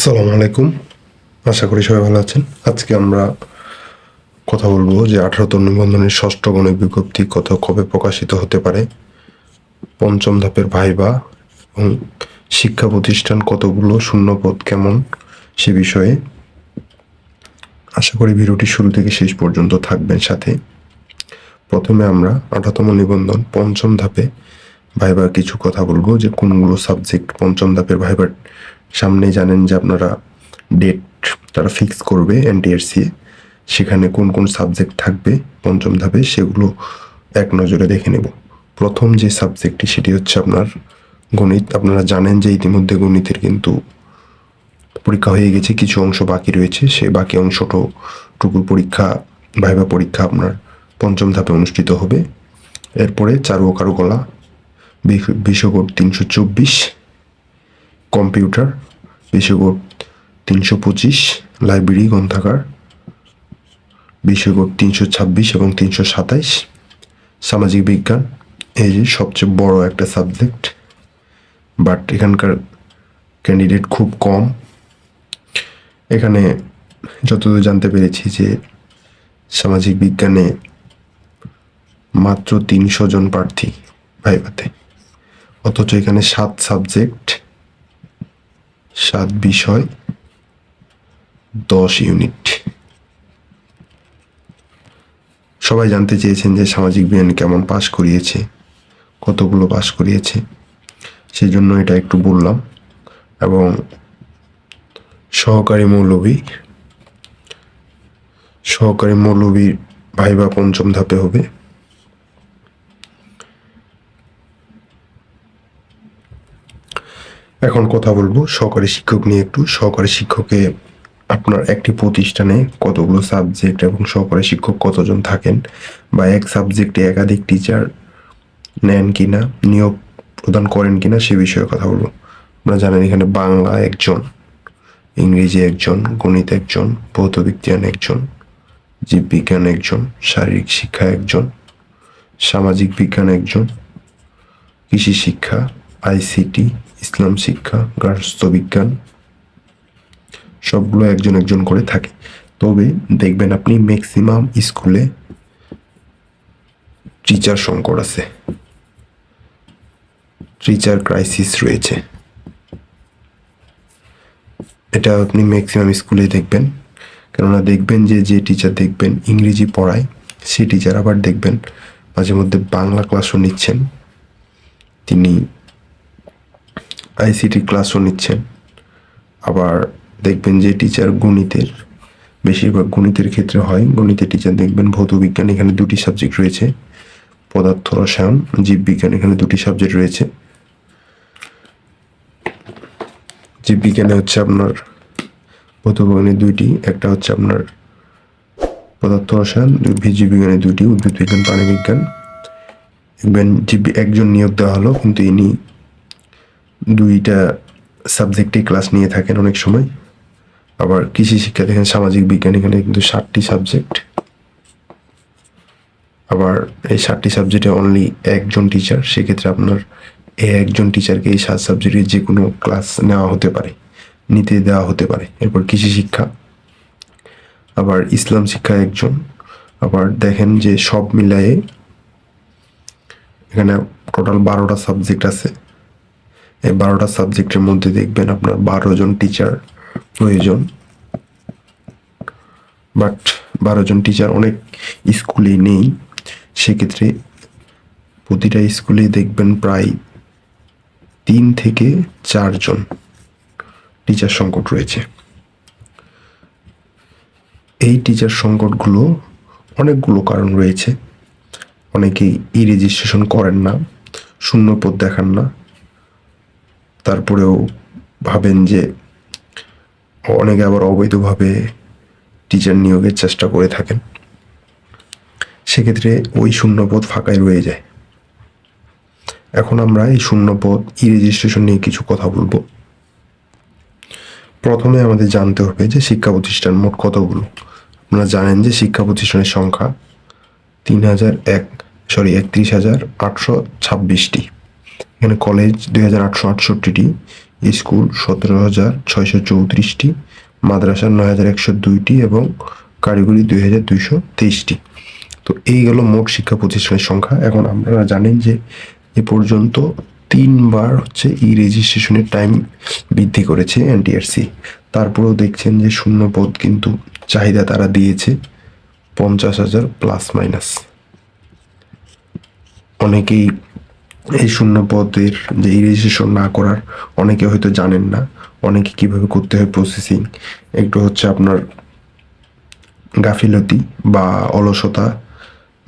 আসসালামু আলাইকুম। আশা করি সবাই ভালো আছেন। আজকে আমরা কথা বলব যে আঠারোতম নিবন্ধনের ষষ্ঠ গণিত বিজ্ঞপ্তি কত কবে প্রকাশিত হতে পারে, পঞ্চম ধাপের ভাইবা এবং শিক্ষা প্রতিষ্ঠান কতগুলো, শূন্যপদ কেমন সে বিষয়ে আশা করি ভিডিওটি শুরু থেকে শেষ পর্যন্ত থাকবেন সাথে। প্রথমে আমরা আঠারোতম নিবন্ধন পঞ্চম ধাপে ভাইবার কিছু কথা বলব যে কোনগুলো সাবজেক্ট পঞ্চম ধাপের ভাইবার সামনে জানেন যে আপনারা ডেট তারা ফিক্স করবে এনটিআরসি সেখানে কোন কোন সাবজেক্ট থাকবে, পঞ্চম ধাপে সেগুলো এক নজরে দেখে নেব। প্রথম যে সাবজেক্টটি সেটি হচ্ছে আপনার গণিত। আপনারা জানেন যে ইতিমধ্যে গণিতের কিন্তু পরীক্ষা হয়ে গেছে, কিছু অংশ বাকি রয়েছে। সে বাকি অংশটুকু টুকুর পরীক্ষা ভাইবা পরীক্ষা আপনার পঞ্চম ধাপে অনুষ্ঠিত হবে। এরপরে চারু কারুকলা বিশ- বিশ্বকোড তিনশো চব্বিশ। কম্পিউটার বিশ্বকোড তিনশো পঁচিশ, লাইব্রেরি, গ্রন্থাগার বিশ্বকোড তিনশো ছাব্বিশ এবং তিনশো সাতাইশ। সামাজিক বিজ্ঞান, এই যে সবচেয়ে বড় একটা সাবজেক্ট। বাট এখানকার ক্যান্ডিডেট খুব কম। এখানে যতদূর জানতে পেরেছি যে সামাজিক বিজ্ঞানে মাত্র তিনশো জন প্রার্থী ভাইভাতে। অথচ এখানে সাত সাবজেক্ট সাত বিষয়, দশ ইউনিট সবাই জানতে চেয়েছেন যে সামাজিক বিজ্ঞান কেমন পাশ করিয়েছে, কতগুলো পাস করিয়েছে সেই জন্য এটা একটু বললাম। এবং সহকারী মৌলবী, সহকারী মৌলবীর ভাইবা পঞ্চম ধাপে হবে। এখন কথা বলব সহকারী শিক্ষক নিয়ে একটু। সহকারী শিক্ষকে আপনার একটি প্রতিষ্ঠানে কতগুলো সাবজেক্ট এবং সহকারী শিক্ষক কতজন থাকেন বা এক সাবজেক্টে একাধিক টিচার নেন কিনা, নিয়োগ প্রদান করেন কিনা সে বিষয়ে কথা বলব। আপনারা জানেন এখানে বাংলা একজন, ইংরেজি একজন, গণিত একজন ভৌত বিজ্ঞান একজন, জীববিজ্ঞান একজন, শারীরিক শিক্ষা একজন, সামাজিক বিজ্ঞান একজন, কৃষি শিক্ষা আইসিটি, ইসলাম শিক্ষা গার্হস্থ্য বিজ্ঞান, সবগুলো একজন একজন করে থাকে। তবে দেখবেন আপনি ম্যাক্সিমাম স্কুলে টিচার সংকট আছে। টিচার ক্রাইসিস রয়েছে। এটা আপনি ম্যাক্সিমাম স্কুলে দেখবেন। কেননা দেখবেন যে যে টিচার দেখবেন ইংরেজি পড়ায়, সেই টিচার আবার দেখবেন মাঝে মধ্যে বাংলা ক্লাসও নিচ্ছেন। তিনি আইসিটি ক্লাসও নিচ্ছেন। আবার দেখবেন যে টিচার গণিতের, বেশিরভাগ গণিতের ক্ষেত্রে হয়। গণিতের টিচার দেখবেন ভৌত বিজ্ঞান, এখানে দুটি সাবজেক্ট রয়েছে। পদার্থ, রসায়ন জীববিজ্ঞান এখানে দুটি সাবজেক্ট রয়েছে। জীববিজ্ঞানে হচ্ছে আপনার, ভৌত বিজ্ঞানে দুইটি, একটা হচ্ছে আপনার পদার্থ, রসায়ন জীববিজ্ঞানে দুইটি, উদ্ভিদ বিজ্ঞান, প্রাণী বিজ্ঞান। একজন নিয়োগ দেওয়া হলো, কিন্তু ইনি দুইটা সাবজেক্টে ক্লাস নিয়ে থাকেন অনেক সময়। আবার কৃষি শিক্ষা দেখেন, সামাজিক বিজ্ঞান, এখানে কিন্তু ষাটটি সাবজেক্ট আবার এই ষাটটি সাবজেক্টে অনলি একজন টিচার সেক্ষেত্রে আপনার এই একজন টিচারকে এই সাত সাবজেক্টের যে কোনো ক্লাস নেওয়া হতে পারে, নিতে দেওয়া হতে পারে। এরপর কৃষি শিক্ষা, আবার ইসলাম শিক্ষা একজন। আবার দেখেন যে সব মিলায়ে এখানে টোটাল বারোটা সাবজেক্ট আছে। এই বারোটা সাবজেক্টের মধ্যে দেখবেন আপনার বারো জন টিচার প্রয়োজন বাট বারো জন টিচার অনেক স্কুলেই নেই। সেক্ষেত্রে প্রতিটা স্কুলে দেখবেন প্রায় তিন থেকে চারজন টিচার সংকট রয়েছে। এই টিচার সংকটগুলো অনেকগুলো কারণ রয়েছে। অনেকেই ই রেজিস্ট্রেশন করেন না শূন্য পদ দেখান না। তারপরেও ভাবেন যে অনেকে আবার অবৈধভাবে টিচার নিয়োগের চেষ্টা করে থাকেন। সেক্ষেত্রে ওই শূন্যপদ ফাঁকাই রয়ে যায়। এখন আমরা এই শূন্যপদ, ই রেজিস্ট্রেশন নিয়ে কিছু কথা বলব। প্রথমে আমাদের জানতে হবে যে শিক্ষা প্রতিষ্ঠান মোট কতগুলো? আপনারা জানেন যে শিক্ষা প্রতিষ্ঠানের সংখ্যা তিন হাজার এক সরি একত্রিশ হাজার আটশো ছাব্বিশটি। এখানে কলেজ দুই হাজার আটশো আটষট্টিটি স্কুল সতেরো হাজার ছয়শো চৌত্রিশটি, মাদ্রাসা নয় হাজার একশো দুইটি এবং কারিগরি দুই হাজার দুইশো তেইশটি। তো এই গেল মোট শিক্ষা প্রতিষ্ঠানের সংখ্যা। এখন আপনারা জানেন যে এ পর্যন্ত তিনবার হচ্ছে ই রেজিস্ট্রেশনের টাইম বৃদ্ধি করেছে এনটিআরসি। তারপরেও দেখছেন যে শূন্য পদ কিন্তু চাহিদা তারা দিয়েছে, পঞ্চাশ হাজার প্লাস মাইনাস। অনেকেই এই শূন্য পদের যে রেজিস্ট্রেশন না করার অনেকে হয়তো জানেন না, অনেকে কীভাবে করতে হয় প্রসেসিং একটু হচ্ছে আপনার গাফিলতি বা অলসতা,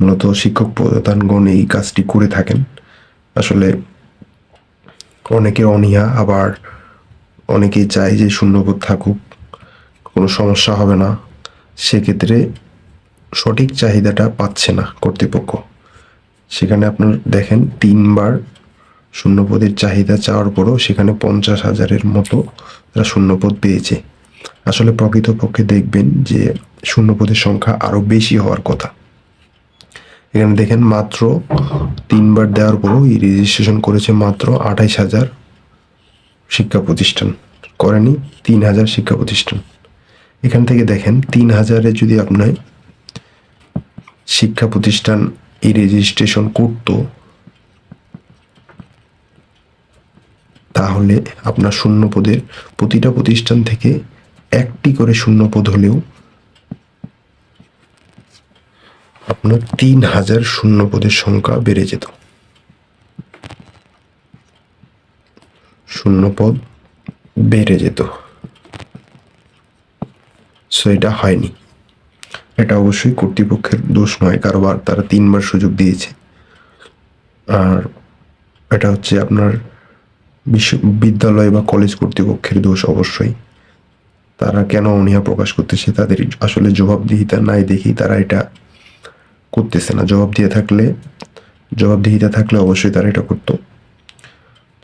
মূলত শিক্ষক প্রধানগণ এই কাজটি করে থাকেন। আসলে অনেকের অনীহা, আবার অনেকেই চায় যে শূন্যপদ থাকুক, কোনো সমস্যা হবে না। সেক্ষেত্রে সঠিক চাহিদাটা পাচ্ছে না কর্তৃপক্ষ। সেখানে আপনার দেখেন তিনবার শূন্যপদের চাহিদা চাওয়ার পরও সেখানে পঞ্চাশ হাজারের মতো তারা শূন্যপদ পেয়েছে। আসলে প্রকৃতপক্ষে দেখবেন যে শূন্যপদের সংখ্যা আরও বেশি হওয়ার কথা। এখানে দেখেন মাত্র তিনবার দেওয়ার পরও এই রেজিস্ট্রেশন করেছে মাত্র আঠাইশ হাজার শিক্ষা প্রতিষ্ঠান। করেনি, তিন হাজার শিক্ষা প্রতিষ্ঠান। এখান থেকে দেখেন তিন হাজারে যদি আপনার শিক্ষা প্রতিষ্ঠান এই রেজিস্ট্রেশন করত, তাহলে আপনার শূন্য পদের প্রতিটা প্রতিষ্ঠান থেকে একটি করে শূন্য পদ হলেও আপনার তিন হাজার শূন্য পদের সংখ্যা বেড়ে যেত। শূন্য পদ বেড়ে যেত। সো এটা হয়নি। এটা অবশ্যই কর্তৃপক্ষের দোষ নয়, কারোবার তারা তিনবার সুযোগ দিয়েছে। আর এটা হচ্ছে আপনার বিশ্ব বিদ্যালয় বা কলেজ কর্তৃপক্ষের দোষ অবশ্যই। তারা কেন অনীহা প্রকাশ করতেছে, তাদের আসলে জবাবদিহিতা নাই দেখি তারা এটা করতেছে না। জবাব দিয়ে থাকলে, জবাবদিহিতা থাকলে অবশ্যই তারা এটা করতো।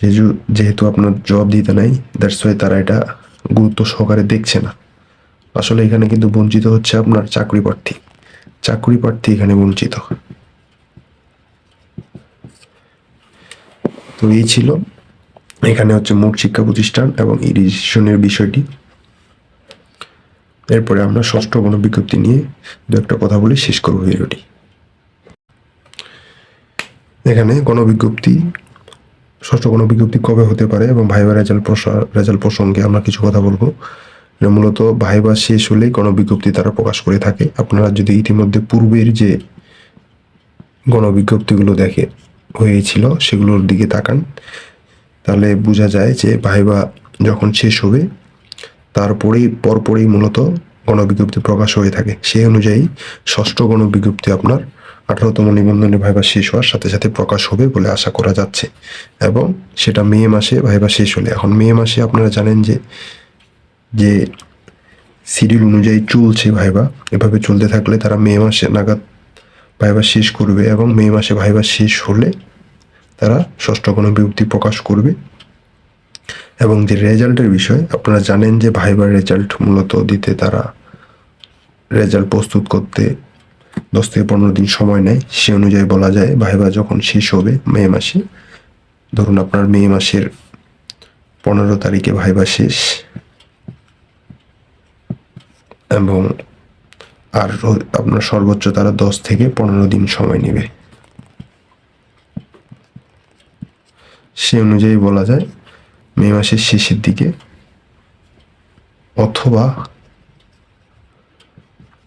যেহেতু যেহেতু আপনার জবাবদিহিতা নাই দ্যাটস ওয়াই তারা এটা গুরুত্ব সহকারে দেখছে না। আসলে এখানে কিন্তু বঞ্চিত হচ্ছে আপনার চাকরি প্রার্থী। চাকরি প্রার্থী এখানে বঞ্চিত। তো এই ছিল। এখানে হচ্ছে মোট শিক্ষা প্রতিষ্ঠান এবং এই রেজিস্ট্রেশনের বিষয়টি। এরপরে আমরা ষষ্ঠ গণবিজ্ঞপ্তি নিয়ে দু একটা কথা বলে শেষ করব ভিডিওটি। এখানে গণবিজ্ঞপ্তি, ষষ্ঠ গণবিজ্ঞপ্তি কবে হতে পারে এবং ভাইবা রেজাল্ট রেজাল্ট প্রসঙ্গে আমরা কিছু কথা বলব। মূলত ভাইবা শেষ হলেই গণবিজ্ঞপ্তি তারা প্রকাশ করে থাকে। আপনারা যদি ইতিমধ্যে পূর্বের যে গণবিজ্ঞপ্তিগুলো দেখে হয়েছিল, সেগুলোর দিকে তাকান, তাহলে বোঝা যায় যে ভাইবা যখন শেষ হবে, তারপরেই, পরপরেই মূলত গণবিজ্ঞপ্তি প্রকাশ হয়ে থাকে। সেই অনুযায়ী ষষ্ঠ গণবিজ্ঞপ্তি আপনার আঠারোতম নিবন্ধনের ভাইবা শেষ হওয়ার সাথে সাথে প্রকাশ হবে বলে আশা করা যাচ্ছে। এবং সেটা মে মাসে ভাইবা শেষ হলে। এখন মে মাসে আপনারা জানেন যে যে শিডিউল অনুযায়ী চলছে ভাইবা, এভাবে চলতে থাকলে তারা মে মাসে নাগাদ ভাইবা শেষ করবে এবং মে মাসে ভাইবা শেষ হলে তারা ষষ্ঠ কোনো বিভক্তি প্রকাশ করবে। এবং যে রেজাল্টের বিষয়, আপনারা জানেন যে ভাইবার রেজাল্ট মূলত দিতে তারা রেজাল্ট প্রস্তুত করতে দশ থেকে পনেরো দিন সময় নেয়। সে অনুযায়ী বলা যায় ভাইবা যখন শেষ হবে মে মাসে, ধরুন আপনার মে মাসের পনেরো তারিখে ভাইবা শেষ এবং আর আপনার সর্বোচ্চ তারা দশ থেকে পনেরো দিন সময় নেবে। সে অনুযায়ী বলা যায়, মে মাসের শেষের দিকে অথবা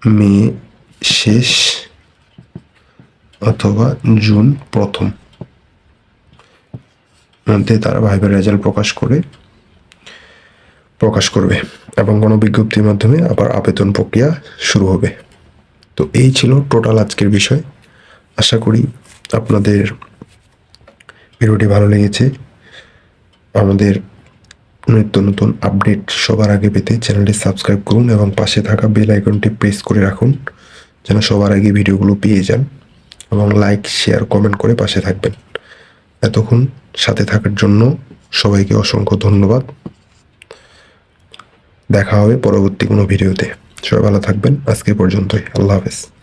মে শেষ অথবা জুন প্রথম। মধ্যে তারা ভাইবার রেজাল্ট প্রকাশ করে প্রকাশ করবে এবং গণবিজ্ঞপ্তির মাধ্যমে আবার আবেদন প্রক্রিয়া শুরু হবে। তো এই ছিল টোটাল আজকের বিষয়। আশা করি আপনাদের ভিডিওটি ভালো লেগেছে। আমাদের নিত্য নতুন আপডেট সবার আগে পেতে চ্যানেলটি সাবস্ক্রাইব করুন এবং পাশে থাকা বেল আইকনটি প্রেস করে রাখুন, যেন সবার আগে ভিডিওগুলো পেয়ে যান এবং লাইক, শেয়ার, কমেন্ট করে পাশে থাকবেন। এতক্ষণ সাথে থাকার জন্য সবাইকে অসংখ্য ধন্যবাদ। দেখা হবে পরবর্তী কোনো ভিডিওতে। সবাই ভালো থাকবেন। আজকে পর্যন্তই। আল্লাহ হাফেজ।